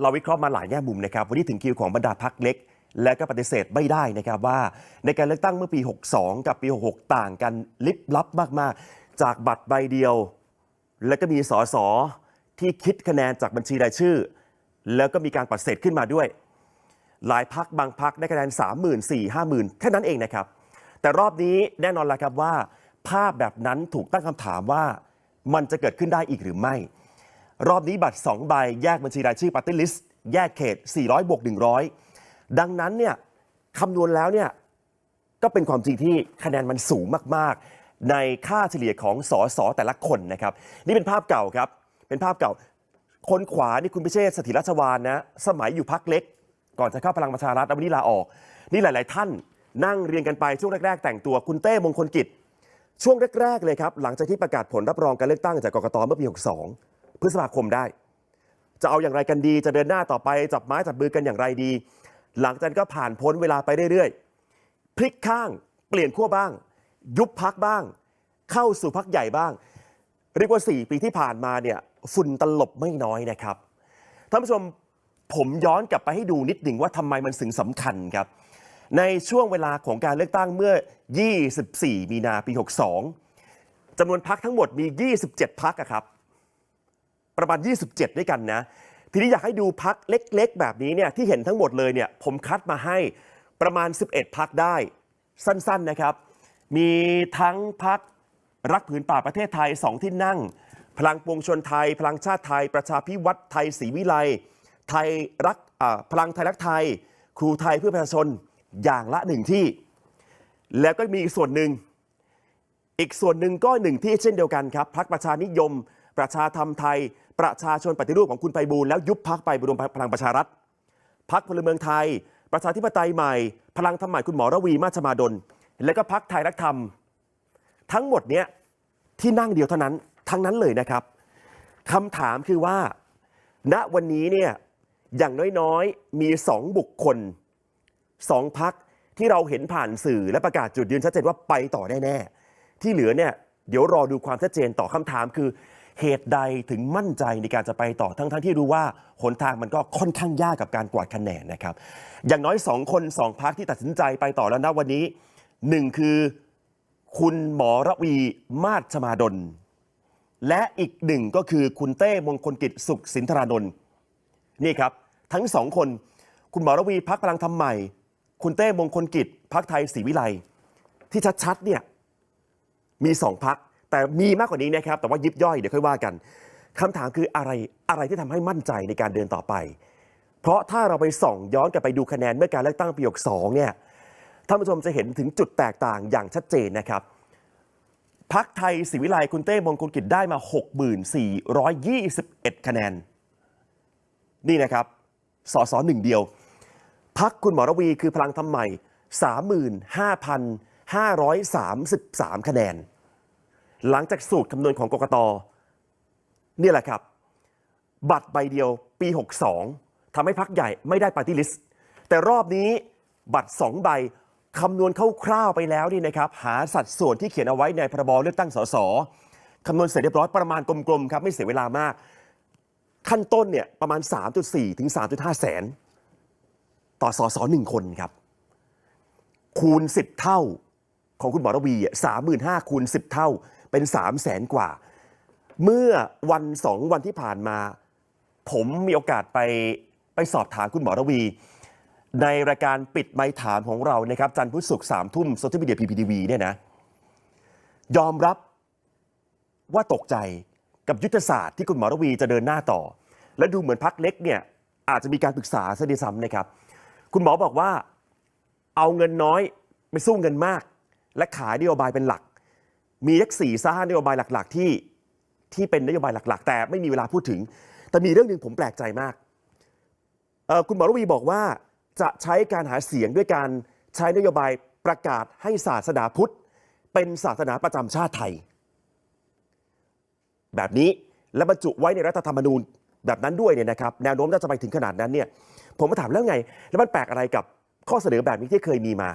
เราวิเคราะห์มาหลายแง่มุมนะครับ วันนี้ถึงคิวของบรรดาพักเล็ก และก็ปฏิเสธไม่ได้นะครับว่า ในการเลือกตั้งเมื่อปี 62 กับปี 66 ต่างกันลิบลับมากๆ จากบัตรใบเดียว แล้วก็มีสสที่คิดคะแนนจากบัญชีรายชื่อ แล้วก็มีการปฏิเสธขึ้นมาด้วย หลายพักบางพักได้คะแนน 3 0 0 0 0 4 5 0 0 0 0แค่นั้นเองนะครับ แต่รอบนี้แน่นอนแล้วครับว่า ภาพแบบนั้นถูกตั้งคำถามว่ามันจะเกิดขึ้นได้อีกหรือไม่ รอบนี้บัตร 2 ใบแยกบัญชีรายชื่อปาร์ตี้ลิสต์แยกเขต 400 บวก 100 ดังนั้นเนี่ยคำนวณแล้วเนี่ยก็เป็นความจริงที่คะแนนมันสูงมากๆ ในค่าเฉลี่ยของสอสอแต่ละคนนะครับ นี่เป็นภาพเก่าครับ เป็นภาพเก่า คนขวานี่คุณพิเชษสถิรราชวานนะสมัยอยู่พักเล็ก ก่อนจะเข้าพลังประชารัฐแล้ววันนี้ลาออก นี่หลาย ๆ ท่านนั่งเรียงกันไปช่วงแรก ๆ แต่งตัวคุณเต้มงคลกิจ ช่วงแรก ๆ เลยครับ หลังจากที่ประกาศผลรับรองการเลือกตั้งจากกกตเมื่อปี 62 พฤษภาคมได้ จะเอาอย่างไรกันดี จะเดินหน้าต่อไปจับไม้จับมือกันอย่างไรดี หลังจากนั้นก็ผ่านพ้นเวลาไปเรื่อยๆพลิกข้างเปลี่ยนขั้วบ้าง ยุบพักบ้าง เข้าสู่พักใหญ่บ้างเรียกว่า 4 ปีที่ผ่านมาเนี่ยฝุ่นตลบไม่น้อยนะครับท่านผู้ชมผมย้อนกลับไปให้ดูนิดหนึ่งว่าทำไมมันถึงสำคัญครับ ในช่วงเวลาของการเลือกตั้งเมื่อ 24 มีนาปี 62จำนวนพักทั้งหมดมี 27 พักครับ ประมาณ 27 ด้วยกันนะ ทีนี้อยากให้ดูพักเล็กๆ แบบนี้เนี่ยที่เห็นทั้งหมดเลยเนี่ยผมคัดมาให้ประมาณ 11 พักได้ สั้นๆนะครับ มีทั้งพักรักผืนป่าประเทศไทย 2 ที่นั่ง พลังปวงชนไทย พลังชาติไทย ประชาพิวัตรไทยศรีวิไลไทยรักอ่าพลังไทยรักไทย ครูไทยเพื่อประชาชนอย่างละหนึ่งที่ แล้วก็มีอีกส่วนหนึ่งอีกส่วนหนึ่งก็หนึ่งที่เช่นเดียวกันครับพักประชานิยม ประชาธรรมไทย ประชาชนปฏิรูปของคุณไพบูลย์แล้วยุบพักไปรวมพลังประชารัฐพักพลเมืองไทย ประชาธิปไตยใหม่ พลังธรรมใหม่คุณหมอระวีมาชมาดล และก็พักไทยรักธรรม ทั้งหมดเนี้ยที่นั่งเดียวเท่านั้นทั้งนั้นเลยนะครับคำถามคือว่า ณวันนี้เนี่ยอย่างน้อยๆ มีสองบุคคลสองพักที่เราเห็นผ่านสื่อและประกาศจุดยืนชัดเจนว่าไปต่อแน่ๆที่เหลือเนี่ยเดี๋ยวรอดูความชัดเจนต่อคำถามคือ เหตุใดถึงมั่นใจในการจะไปต่อทั้งๆทที่รู้ว่าหนทางมันก็ค่อนข้างยากกับการกวาดคะแนนนะครับอย่างน้อยสองคนสองพักที่ตัดสินใจไปต่อแล้วนะวันนี้หนึ่งคือคุณหมอระวีมาศชมาดล และอีกหนึ่งก็คือคุณเต้มงคลกิจสุขสินธรานนท์นี่ครับ ทั้งสองคน คุณหมอระวีพักพลังธรรมใหม่ คุณเต้มงคลกิจพักไทยศรีวิไลที่ชัดๆเนี่ยมีสองพัก แต่มีมากกว่านี้นะครับ แต่ว่ายิบย่อยเดี๋ยวค่อยว่ากันคำถามคืออะไรอะไรที่ทำให้มั่นใจในการเดินต่อไป เพราะถ้าเราไปส่องย้อนกลับไปดูคะแนนเมื่อการเลือกตั้งปี62เนี่ยท่านผู้ชมจะเห็นถึงจุดแตกต่างอย่างชัดเจนนะครับพักไทยศรีวิไลคุณเต้มงคลกิจได้มา 6421 คะแนน นี่นะครับสสหนึ่งเดียว พักคุณหมอระวีคือพลังธรรมใหม่ 35,533 คะแนน หลังจากสูตรคำนวณของกกตนี่แหละครับ บัตรใบเดียวปี 62ทำให้พักใหญ่ไม่ได้ปาร์ตี้ลิสต์แต่รอบนี้บัตร 2 ใบคำนวณคร่าวๆไปแล้วนี่นะครับ หาสัดส่วนที่เขียนเอาไว้ในพรบเลือกตั้งสสคำนวณเสร็จเรียบร้อยประมาณกลมๆครับไม่เสียเวลามาก ขั้นต้นเนี่ยประมาณ 3.4 ถึง 3.5 แสน ต่อสสหนึ่งคนครับ คูณ 10 เท่าของคุณหมอระวีสามหมื่นห้าคูณ 10 เท่า เป็น3 0 0แสนกว่า เมื่อวันสองวันที่ผ่านมา ผมมีโอกาสไปไปสอบถามคุณหมอระวี ในรายการปิดไมค์ถามของเรานะครับ จันทร์พุธศุกร์สามทุ่มโซเชียลมีเดียพีพีทีวีเนี่ยนะ ยอมรับว่าตกใจกับยุทธศาสตร์ที่คุณหมอระวีจะเดินหน้าต่อ และดูเหมือนพักเล็กเนี่ยอาจจะมีการปรึกษาซะด้วยซ้ำนะครับ คุณหมอบอกว่าเอาเงินน้อยไปสู้เงินมาก และขายนโยบายเป็นหลัก มีเลขสี่ซ่านโยบายหลัก ๆ ที่ที่เป็นนโยบายหลัก ๆ แต่ไม่มีเวลาพูดถึง แต่มีเรื่องหนึ่งผมแปลกใจมาก คุณหมอรวีบอกว่าจะใช้การหาเสียงด้วยการใช้นโยบายประกาศให้ศาสนาพุทธ เป็นศาสนาประจำชาติไทย แบบนี้และบรรจุไว้ในรัฐธรรมนูญแบบนั้นด้วยเนี่ยนะครับแนวโน้มน่าจะไปถึงขนาดนั้นเนี่ยผมมาถามแล้วไง แล้วมันแปลกอะไรกับข้อเสนอแบบนี้ที่เคยมีมา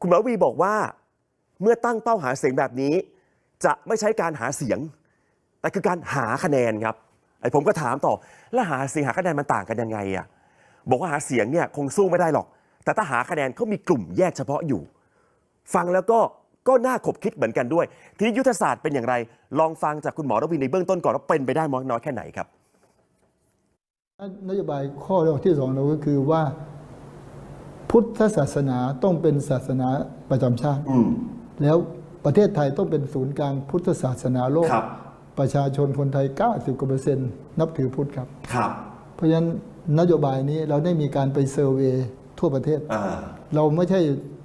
คุณหมอวีบอกว่า เมื่อตั้งเป้าหาเสียงแบบนี้ จะไม่ใช้การหาเสียง แต่คือการหาคะแนนครับไอ้ผมก็ถามต่อ แล้วหาเสียงหาคะแนนมันต่างกันยังไงอะบอกว่าหาเสียงเนี่ยคงสู้ไม่ได้หรอก แต่ถ้าหาคะแนนเขามีกลุ่มแยกเฉพาะอยู่ ฟังแล้วก็ก็น่าขบคิดเหมือนกันด้วย ทีนี้ยุทธศาสตร์เป็นอย่างไร ลองฟังจากคุณหมอรวินในเบื้องต้นก่อนว่าเป็นไปได้มากน้อยแค่ไหนครับนโยบายข้อแรกที่สองเราก็คือว่า พุทธศาสนาต้องเป็นศาสนาประจำชาติอืม แล้วประเทศไทยต้องเป็นศูนย์กลางพุทธศาสนาโลก ครับ ประชาชนคนไทย 90กว่าเปอร์เซ็นต์นับถือพุทธครับ ครับ เพราะฉะนั้นนโยบายนี้เราได้มีการไปเซอร์เวย์ทั่วประเทศ อ่า เราไม่ใช่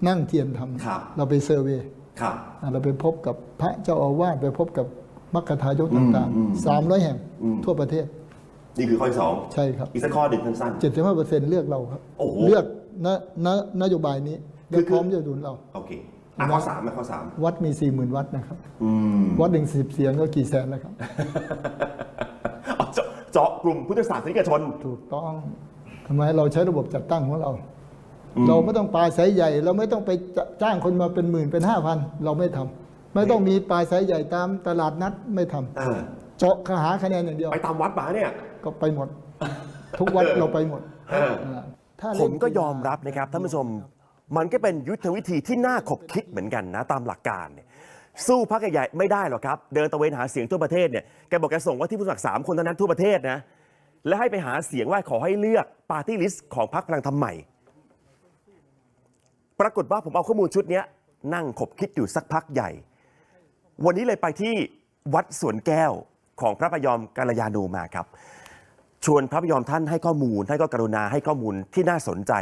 นั่งเทียนทครับำเราไปเซอร์เวย์ครับ อ่าเราไปพบกับพระเจ้าอาวาสไปพบกับมัคคทายกต่างอืมอืม ๆสามร้อยแห่งอืมทั่วประเทศนี่คือข้อที่สองใช่ครับ อีกสักข้อหนึ่งสั้นเจ็ดสิบห้าเปอร์เซ็นต์เลือกเราครับ โอ้โหเลือกนนนโยบายนี้และคือ พร้อมจะดุลเรา ๆ โอเค อะข้อสามอะข้อสาม วัดมีสี่หมื่นวัดนะครับ อืมวัดหนึ่งสิบเสียงก็กี่แสนแล้วครับ เอาเจาะเจาะกลุ่มพุทธศาสนิกชน ถูกต้องทำไมเราใช้ระบบจัดตั้งของเรา เราไม่ต้องปลาสายใหญ่ เราไม่ต้องไปจจ้างคนมาเป็นหมื่นเป็นห้าพันเราไม่ทำไม่ต้องมีปลาสายใหญ่ตามตลาดนัดไม่ทำอ่า เจาะหาคะแนนอย่างเดียวไปตามวัดมาเนี่ย ก็ไปหมด ทุกวัดเราไปหมดเออาถ้าผเล่น มก็ยอมรับนะครับท่านผู้ชม มันก็เป็นยุทธวิธีที่น่าขบคิดเหมือนกันนะตามหลักการเนี่ยสู้พักใหญ่ไม่ได้หรอกครับ เดินตะเวนหาเสียงทั่วประเทศเนี่ยแกบอกแกส่งว่าที่ผู้สมัครสามคนเท่านั้นทั่วประเทศนะและให้ไปหาเสียงว่าขอให้เลือกปาร์ตี้ลิสต์ของพรรคพลังธรรมใหม่ ปรากฏว่าผมเอาข้อมูลชุดนี้นั่งขบคิดอยู่สักพักใหญ่ วันนี้เลยไปที่วัดสวนแก้วของพระพยอมกัลยาโนมาครับ ชวนพระพยอมท่านให้ข้อมูลท่านก็กรุณาให้ข้อมูลที่น่าสนใจ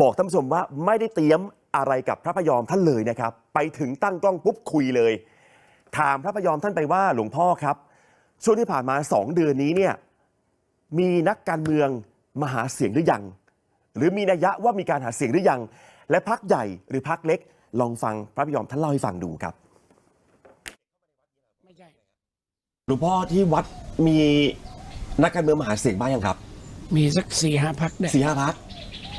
บอกท่านผู้ชมว่าไม่ได้เตรียมอะไรกับพระพยอมท่านเลยนะครับ ไปถึงตั้งกล้องปุ๊บคุยเลย ถามพระพยอมท่านไปว่าหลวงพ่อครับ ช่วงที่ผ่านมาสองเดือนนี้เนี่ยมีนักการเมืองมาหาเสียงหรือยัง หรือมีนัยยะว่ามีการหาเสียงหรือยัง และพักใหญ่หรือพักเล็ก ลองฟังพระพยอมท่านเล่าให้ฟังดูครับไม่ใช่หลวงพ่อที่วัดมีนักการเมืองมาหาเสียงบ้างยังครับ มีสักสี่ห้าพักได้สี่ห้าพัก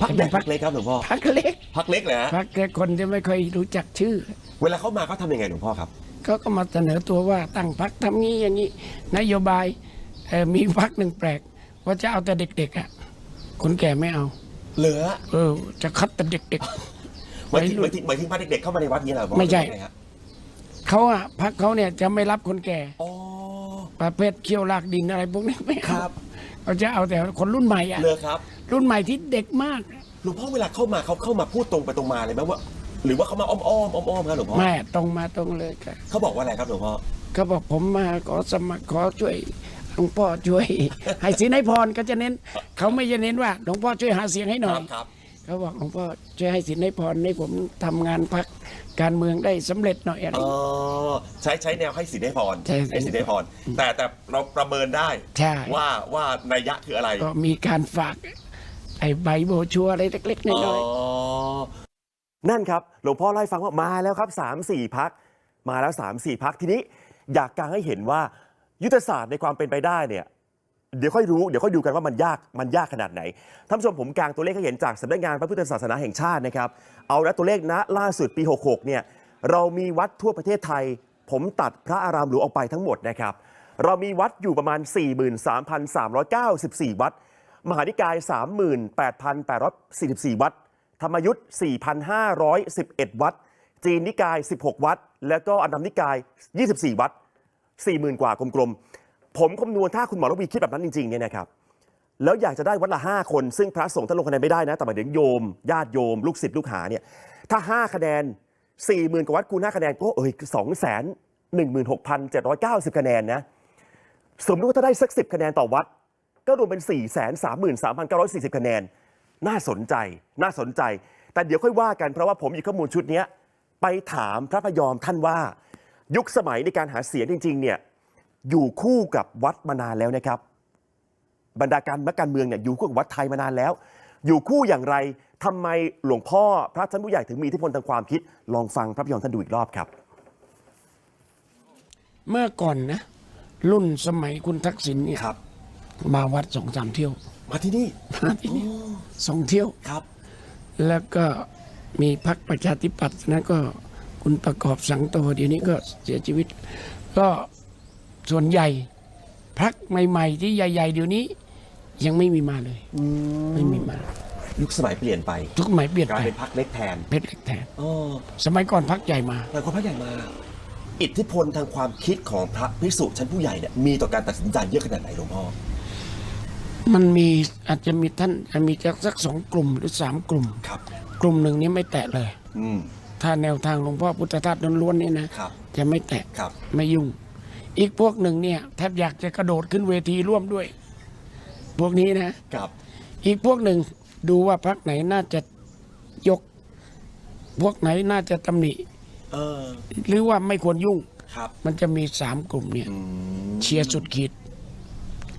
พักใหญ่พักเล็กครับหลวงพ่อพักเล็กพักเล็กเลยฮะพักแค่คนที่ไม่ค่อยรู้จักชื่อ เวลาเข้ามาเขาทำยังไงหลวงพ่อครับเขาก็มาเสนอตัวว่าตั้งพักทำงี้อย่างนี้ นโยบายเอ่อมีพักหนึ่งแปลก ว่าจะเอาแต่เด็กๆอะคนแก่ไม่เอา เหลือเออ จะคัดแต่เด็ก หมายถึงหมายถึงหมายถึงพาเด็กๆเข้ามาในวัดนี้เหรอหลวงพ่อไม่ใช่ หรือยังงครับๆเขาอะพักเขาเนี่ยจะไม่รับคนแก่ อ๋อ ประเภทเคี่ยวลากดินอะไรพวกนี้ไม่คเอารับ เขาจะเอาแต่คนรุ่นใหม่อะ เหลือครับ รุ่นใหม่ที่เด็กมาก หลวงพ่อเวลาเข้ามาเขาเข้ามาพูดตรงไปตรงมาเลยไหมว่า หรือว่าเขามาอ้อมอ้อมอ้อมอ้อมครับหลวงพ่อแม่ตรงมาตรงเลยค่ะเขาบอกว่าอะไรครับหลวงพ่อเขาบอกผมมาขอสมัครขอช่วยหลวงพ่อช่วย ให้สินให้พรก็จะเน้น เขาไม่จะเน้นว่าหลวงพ่อช่วยหาเสียงให้หน่อย ครับ เขาบอกหลวงพ่อช่วยให้สินให้พรให้ผมทำงานพักการเมืองได้สำเร็จหน่อยอะไรอ๋อใช้ใช้แนวให้สินให้พรใช่ให้สินให้พรแต่แต่เราประเมินได้ใช่ ว่าว่านัยยะคืออะไร ก็มีการฝาก ไอ้ใบโบชัวอะไรเล็กๆน้อยนั่นครับหลวงพ่อเล่าให้ฟังว่ามาแล้วครับ3ามสี่พัก มาแล้ว3ามสี่พักทีนี้อยากกางให้เห็นว่ายุทธศาสตร์ในความเป็นไปได้เนี่ยเดี๋ยวค่อยรู้เดี๋ยวค่อยดูกันว่ามันยากมันยากขนาดไหนท่านผู้ชมผมกางตัวเลขให้เห็นจากสำนักงานพระพุทธศาสนาแห่งชาตินะครับ เอาละตัวเลขณล่าสุดปี 66เนี่ยเรามีวัดทั่วประเทศไทย ผมตัดพระอารามหลวงออกไปทั้งหมดนะครับ เรามีวัดอยู่ประมาณ 43,394 วัด มหานิกาย 38,844 วัด ธรรมยุทธ์ 4,511 วัด จีนนิกาย 16 วัด แล้วก็อันดัมนิกาย 24 วัด 40,000 กว่ากลมๆ ผมคำนวณถ้าคุณหมอระวีคิดแบบนั้นจริงๆเนี่ยนะครับ แล้วอยากจะได้วัดละ 5 คน ซึ่งพระสงฆ์ท่านลงคะแนนไม่ได้นะ แต่หมายถึงโยม ญาติโยม ลูกศิษย์ลูกหาเนี่ย ถ้า 5 คะแนน 40,000 กว่าวัดคูณ5คะแนนก็เอ้ย2 1 6 7 9 0 คะแนนนะ สมมติว่าถ้าได้สัก 10 คะแนนต่อวัด ก็รวมเป็น4 3 3 3 9 4 0 คะแนน น่าสนใจ น่าสนใจ แต่เดี๋ยวค่อยว่ากันเพราะว่าผมหยิบข้อมูลชุดเนี้ยไปถามพระพยอมท่านว่า ยุคสมัยในการหาเสียงจริง ๆ เนี่ยอยู่คู่กับวัดมานานแล้วนะครับ บรรดาการนักการเมืองเนี่ยอยู่คู่กับวัดไทยมานานแล้ว อยู่คู่อย่างไรทำไมหลวงพ่อพระท่านผู้ใหญ่ถึงมีอิทธิพลทางความคิด ลองฟังพระพยอมท่านดูอีกรอบครับๆเมื่อก่อนนะ รุ่นสมัยคุณทักษิณเนี่ยครับ มาวัดสองสามเที่ยวมาที่นี่มาที่นี่สองเที่ยวครับ แล้วก็มีพักประชาธิปัตย์นะก็คุณประกอบสังโตเดี๋ยวนี้ก็เสียชีวิต ก็ส่วนใหญ่พักใหม่ ๆ ที่ใหญ่ ๆ เดี๋ยวนี้ ยังไม่มีมาเลยไม่มีมายุคสมัยเปลี่ยนไปทุกสมัยเปลี่ยนกลายไปเป็นพักเล็กแทนเพชรเล็กแทนอ๋อสมัยก่อนพักใหญ่มาแต่คนพระใหญ่มา อิทธิพลทางความคิดของพระภิกษุชั้นผู้ใหญ่เนี่ยมีต่อการตัดสินใจเยอะขนาดไหนหลวงพ่อ มันมีอาจจะมีท่านอาจมีจักสักสองกลุ่มหรือสามกลุ่ม ครับ กลุ่มหนึ่งนี้ไม่แตะเลย อืม ถ้าแนวทางหลวงพ่อพุทธทาสล้วนๆนี่นะ ครับ จะไม่แตะครับ ไม่ยุ่ง อีกพวกหนึ่งเนี่ยแทบอยากจะกระโดดขึ้นเวทีร่วมด้วย พวกนี้นะ ครับ อีกพวกหนึ่งดูว่าพักไหนน่าจะยก พวกไหนน่าจะตำหนิ เออ หรือว่าไม่ควรยุ่ง ครับ มันจะมีสามกลุ่มเนี่ย อืม เชียร์สุดขีด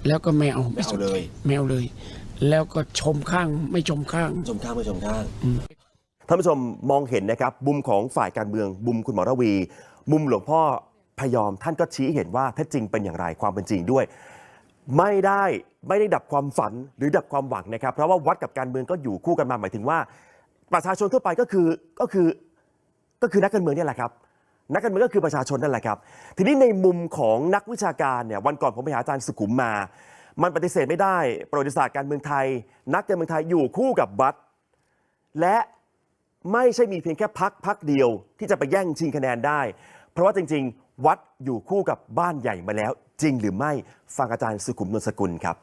แล้วก็ไม่เอาไม่เอาสุดเลยขีดไม่เอาเลย แล้วก็ชมข้างไม่ชมข้าง ชมข้างไม่ชมข้างท่านผู้ชมมองเห็นนะครับมุมของฝ่ายการเมืองมุมคุณหมอระวี มุมหลวงพ่อพยอมท่านก็ชี้เห็นว่าแท้จริงเป็นอย่างไรความเป็นจริงด้วย ไม่ได้ไม่ได้ดับความฝันหรือดับความหวังนะครับ เพราะว่าวัดกับการเมืองก็อยู่คู่กันมาหมายถึงว่า ประชาชนทั่วไปก็คือก็คือก็คือนักการเมืองเนี่ยแหละครับ นักการเมืองก็คือประชาชนนั่นแหละครับ ทีนี้ในมุมของนักวิชาการเนี่ยวันก่อนผมไปหาอาจารย์สุขุมมา มันปฏิเสธไม่ได้ ประวัติศาสตร์การเมืองไทย นักการเมืองไทยอยู่คู่กับวัดและไม่ใช่มีเพียงแค่พักพักเดียว ที่จะไปแย่งชิงคะแนนได้ เพราะว่าจริง ๆ วัดอยู่คู่กับบ้านใหญ่มาแล้ว จริงหรือไม่ฟังอาจารย์สุขุมนวลสกุลครับ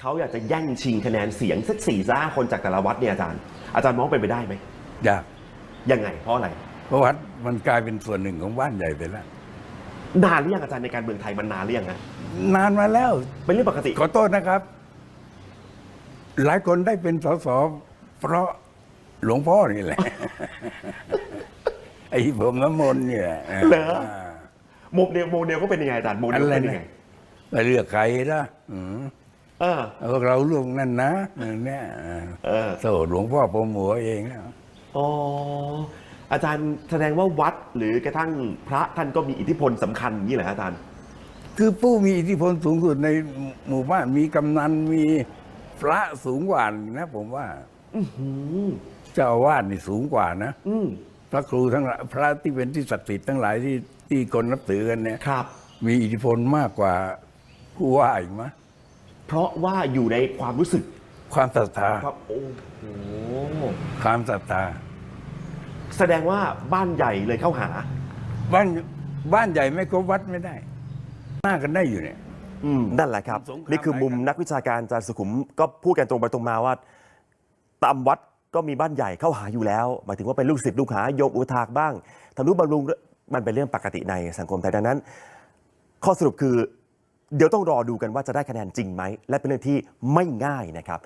เขาอยากจะแย่งชิงคะแนนเสียงสักสี่ห้าคนจากแต่ละวัดเนี่ยอาจารย์ อาจารย์มองเป็นไปได้ไหมยากยังไงเพราะอะไร เพราะวัดมันกลายเป็นส่วนหนึ่งของบ้านใหญ่ไปแล้ว นานหรือยังอาจารย์ในการเมืองไทยมันนานหรือยังฮะนานมาแล้ว เป็นเรื่องปกติขอโทษนะครับ หลายคนได้เป็นสสเพราะหลวงพ่อนี่แหละ ไอ้ผมน้ำมนต์เนี่ยเหรอโมเดลโมเดลก็เป็นยังไงอาจารย์โมเดอะลไรเป็นยังนะไงไปเลือกใครนะอืมเออพวกเราลูกนั่นนะเนี่ยเออโซ่หลวงพ่อผมหัวเองนะอ๋อ อาจารย์แสดงว่าวัดหรือกระทั่งพระท่านก็มีอิทธิพลสำคัญอย่างนี้เหรอฮะอาจารย์ คือผู้มีอิทธิพลสูงสุดในหมู่บ้านมีกำนันมีพระสูงกว่านะ ผมว่าอืมเจ้าอาวาสนี่สูงกว่านะ อืมพระครูทั้งหลายพระที่เป็นที่ศักดิ์สิทธิ์ทั้งหลายที่ที่คนนับถือกันเนี่ย ครับ มีอิทธิพลมากกว่าผู้ว่าอีกมั้ยเพราะว่าอยู่ในความรู้สึกความศรัทธา ครับโอ้โหความศรัทธา แสดงว่าบ้านใหญ่เลยเข้าหา บ้านบ้านใหญ่ไม่ครบวัดไม่ได้หน้ากันได้อยู่เนี่ย อืม นั่นแหละครับ สงคราม นี่คือมุมอะไรกันนักวิชาการอาจารย์สุขุมก็พูดกันตรงไปตรงมาว่า ตามวัดก็มีบ้านใหญ่เข้าหาอยู่แล้ว หมายถึงว่าเป็นลูกศิษย์ลูกหาโยมอุทากบ้างทำนุบำรุงมันเป็นเรื่องปกติในสังคมไทยดังนั้น ข้อสรุปคือ เดี๋ยวต้องรอดูกันว่าจะได้คะแนนจริงไหม และเป็นเรื่องที่ไม่ง่ายนะครับ